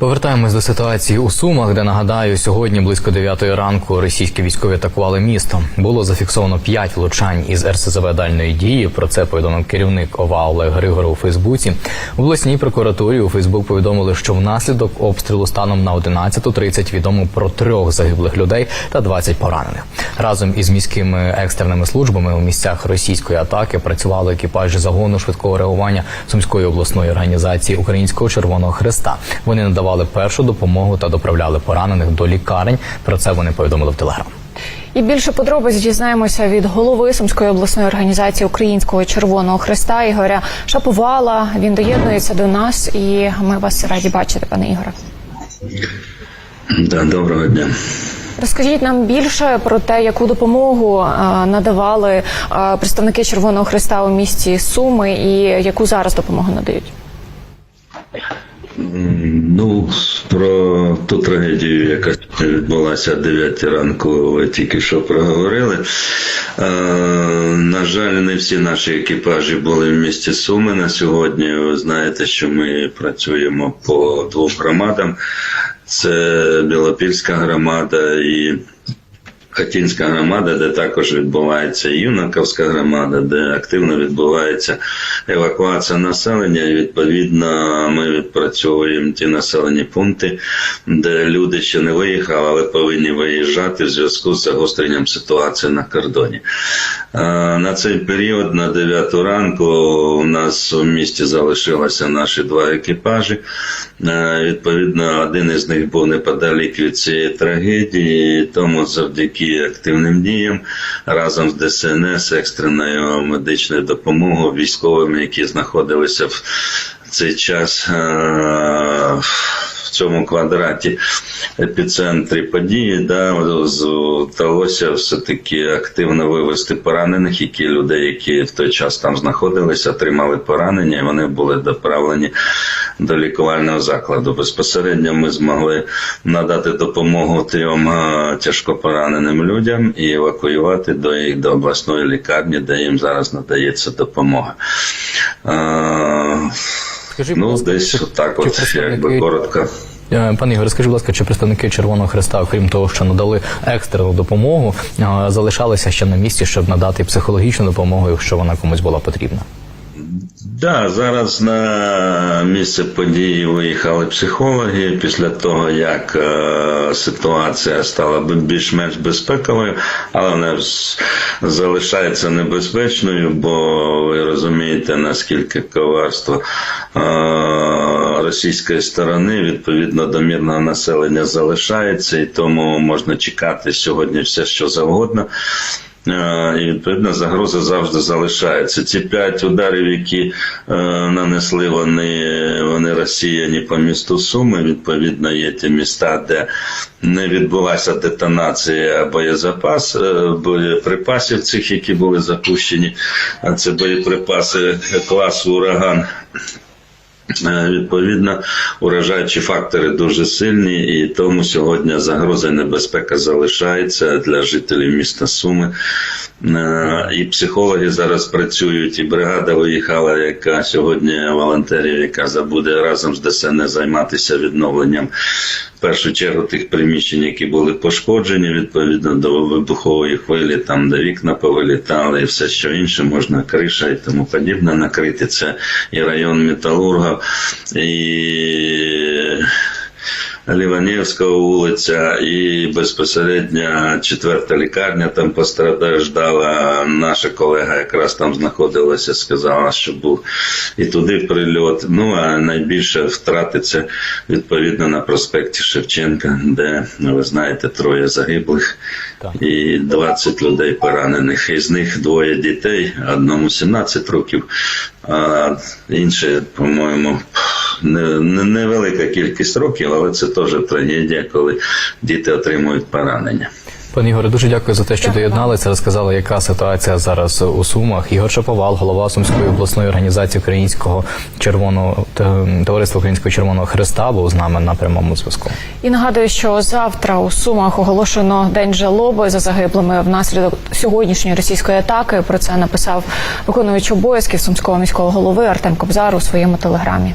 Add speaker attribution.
Speaker 1: Повертаємось до ситуації у Сумах, де нагадаю, сьогодні близько 9 ранку російські військові атакували місто. Було зафіксовано 5 влучань із РСЗВ дальної дії. Про це повідомив керівник ОВА Олег Григоров у Фейсбуці. В обласній прокуратурі у Фейсбук повідомили, що внаслідок обстрілу станом на 11.30 відомо про трьох загиблих людей та 20 поранених. Разом із міськими екстреними службами у місцях російської атаки працювали екіпажі загону швидкого реагування Сумської обласної організації Українського Червоного Христа. Вони надавали першу допомогу та доправляли поранених до лікарень. Про це вони повідомили в телеграм.
Speaker 2: І більше подробиць дізнаємося від голови Сумської обласної організації Українського Червоного Христа Ігоря Шаповала. Він доєднується до нас, і ми вас раді бачити, пане Ігоре.
Speaker 3: Да, доброго дня.
Speaker 2: Розкажіть нам більше про те, яку допомогу е, надавали е, представники Червоного Христа у місті Суми, і яку зараз допомогу надають.
Speaker 3: Ну, про ту трагедію, яка відбулася о 9 ранку, ви тільки що проговорили. Е, на жаль, не всі наші екіпажі були в місті Суми на сьогодні. Ви знаєте, що ми працюємо по двох громадам. Це Білопільська громада і Хатінська громада, де також відбувається Юнаковська громада, де активно відбувається евакуація населення. І відповідно ми відпрацьовуємо ті населені пункти, де люди ще не виїхали, але повинні виїжджати в зв'язку з загостренням ситуації на кордоні. На цей період, на 9 ранку, у нас у місті залишилося наші два екіпажі. Відповідно, один із них був неподалік від цієї трагедії, тому завдяки активним діям разом з ДСНС, екстреною медичною допомогою військовими, які знаходилися в цей час е, в цьому квадраті епіцентрі події, да, вдалося все-таки активно вивести поранених, які людей, які в той час там знаходилися, отримали поранення, і вони були доправлені до лікувального закладу. Безпосередньо ми змогли надати допомогу трьом е, тяжко пораненим людям і евакуювати до їх до обласної лікарні, де їм зараз надається допомога.
Speaker 1: Будь
Speaker 3: Ну,
Speaker 1: ласка,
Speaker 3: десь
Speaker 1: чи-
Speaker 3: так,
Speaker 1: чи
Speaker 3: от,
Speaker 1: представники-
Speaker 3: якби коротко.
Speaker 1: Е, Пане Ігоре, скажіть, будь ласка, чи представники Червоного Христа, окрім того, що надали екстрену допомогу, е, залишалися ще на місці, щоб надати психологічну допомогу, якщо вона комусь була потрібна?
Speaker 3: Да, зараз на місце події виїхали психологи після того, як е, ситуація стала більш-менш безпековою, але вона залишається небезпечною, бо ви розумієте, наскільки коварство е, російської сторони відповідно до мирного населення залишається, і тому можна чекати сьогодні все, що завгодно. Е, І відповідно загроза завжди залишається. Ці п'ять ударів, які е, нанесли вони, вони розсіяні по місту Суми. Відповідно, є ті міста, де не відбулася детонація боєзапас е, боєприпасів цих, які були запущені. А це боєприпаси класу ураган. Е, Відповідно, уражаючі фактори дуже сильні, і тому сьогодні загроза і небезпека залишається для жителів міста Суми. Е, І психологи зараз працюють, і бригада виїхала, яка сьогодні волонтерів, яка буде разом з ДСНС займатися відновленням в першу чергу тих приміщень, які були пошкоджені відповідно до вибухової хвилі, там де вікна повилітали, і все що інше можна криша і тому подібне накрити. Це і район Металурга, і Ліванівська вулиця, і безпосередньо четверта лікарня там постраждала. Наша колега якраз там знаходилася, сказала, що був і туди прильот. Ну а найбільше втрати це відповідно на проспекті Шевченка, де ви знаєте троє загиблих. І 20 людей поранених. Із них двоє дітей, одному 17 років, а інше, по-моєму, не- не- невелика кількість років, але це теж трагедія, коли діти отримують поранення.
Speaker 1: Пане Ігоре, дуже дякую за те, що доєдналися. Розказали, яка ситуація зараз у Сумах. Ігор Шаповал, голова Сумської обласної організації Українського червоного товариства Українського Червоного Христа, був з нами на прямому зв'язку.
Speaker 2: І нагадую, що завтра у Сумах оголошено день жалоби за загиблими внаслідок сьогоднішньої російської атаки. Про це написав виконуючий обов'язків сумського міського голови Артем Кобзар у своєму телеграмі.